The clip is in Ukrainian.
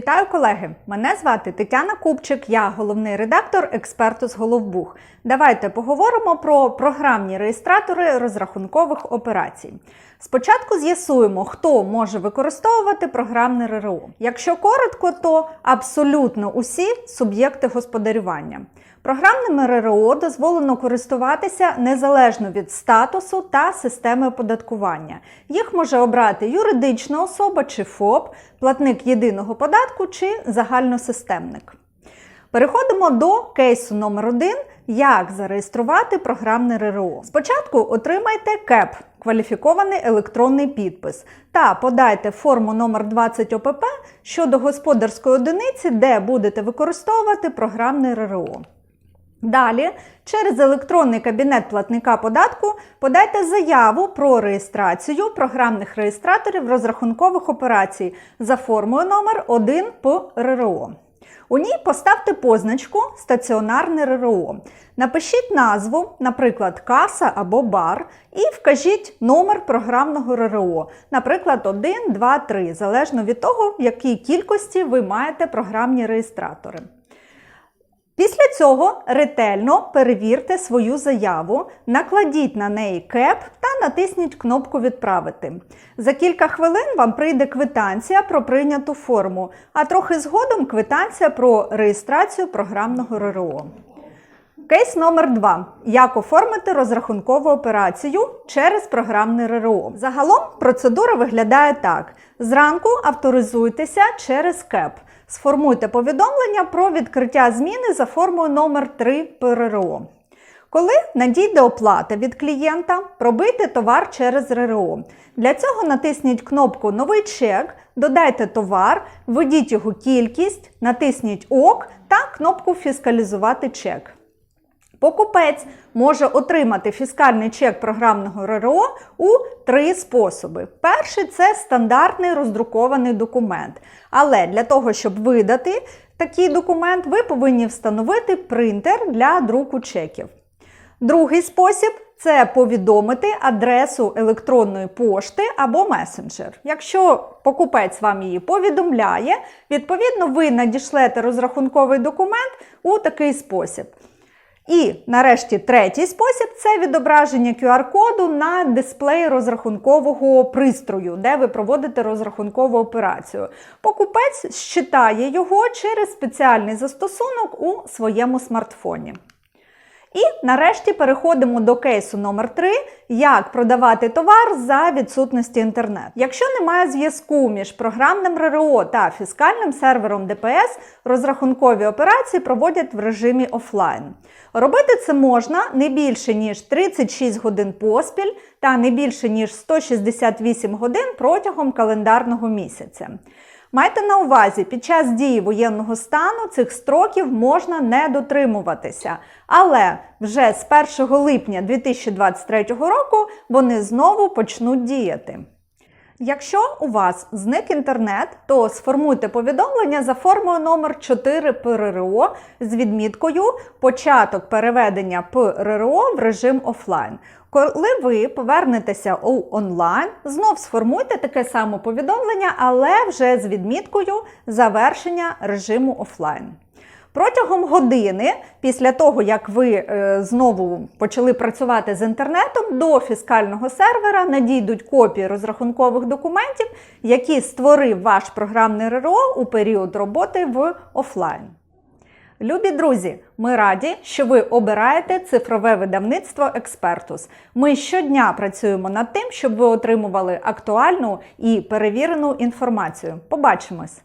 Вітаю колеги! Мене звати Тетяна Купчик, я головний редактор експерту з Головбух. Давайте поговоримо про програмні реєстратори розрахункових операцій. Спочатку з'ясуємо, хто може використовувати програмне РРО. Якщо коротко, то абсолютно усі суб'єкти господарювання. Програмним РРО дозволено користуватися незалежно від статусу та системи оподаткування. Їх може обрати юридична особа чи ФОП, платник єдиного податку чи загальносистемник. Переходимо до кейсу номер 1 як зареєструвати програмне РРО. Спочатку отримайте КЕП кваліфікований електронний підпис та подайте форму номер 20 ОПП щодо господарської одиниці, де будете використовувати програмне РРО. Далі, через електронний кабінет платника податку подайте заяву про реєстрацію програмних реєстраторів розрахункових операцій за формою номер 1 по РРО. У ній поставте позначку Стаціонарне РРО. Напишіть назву, наприклад, каса або бар, і вкажіть номер програмного РРО, наприклад, 1, 2, 3, залежно від того, в якій кількості ви маєте програмні реєстратори. Після цього ретельно перевірте свою заяву, накладіть на неї КЕП та натисніть кнопку Відправити. За кілька хвилин вам прийде квитанція про прийняту форму, а трохи згодом квитанція про реєстрацію програмного РРО. Кейс номер 2 Як оформити розрахункову операцію через програмне РРО. Загалом процедура виглядає так: зранку авторизуйтеся через КЕП. Сформуйте повідомлення про відкриття зміни за формою номер 3 ПРРО. Коли надійде оплата від клієнта, пробийте товар через РРО. Для цього натисніть кнопку Новий чек, додайте товар, введіть його кількість, натисніть ОК та кнопку Фіскалізувати чек. Покупець може отримати фіскальний чек програмного РРО у три способи. Перший це стандартний роздрукований документ. Але для того, щоб видати такий документ, ви повинні встановити принтер для друку чеків. Другий спосіб це повідомити адресу електронної пошти або месенджер. Якщо покупець вам її повідомляє, відповідно ви надішлете розрахунковий документ у такий спосіб. І нарешті третій спосіб це відображення QR-коду на дисплеї розрахункового пристрою, де ви проводите розрахункову операцію. Покупець считає його через спеціальний застосунок у своєму смартфоні. І нарешті переходимо до кейсу номер 3 як продавати товар за відсутності інтернету. Якщо немає зв'язку між програмним РРО та фіскальним сервером ДПС, розрахункові операції проводять в режимі офлайн. Робити це можна не більше ніж 36 годин поспіль та не більше ніж 168 годин протягом календарного місяця. Майте на увазі, під час дії воєнного стану цих строків можна не дотримуватися, але вже з 1 липня 2023 року вони знову почнуть діяти. Якщо у вас зник інтернет, то сформуйте повідомлення за формою номер 4 ПРРО з відміткою Початок переведення ПРРО в режим офлайн. Коли ви повернетеся у онлайн, знов сформуйте таке саме повідомлення, але вже з відміткою завершення режиму офлайн. Протягом години, після того, як ви е, знову почали працювати з інтернетом, до фіскального сервера надійдуть копії розрахункових документів, які створив ваш програмний РРО у період роботи в офлайн. Любі друзі, ми раді, що ви обираєте цифрове видавництво Експертус. Ми щодня працюємо над тим, щоб ви отримували актуальну і перевірену інформацію. Побачимось!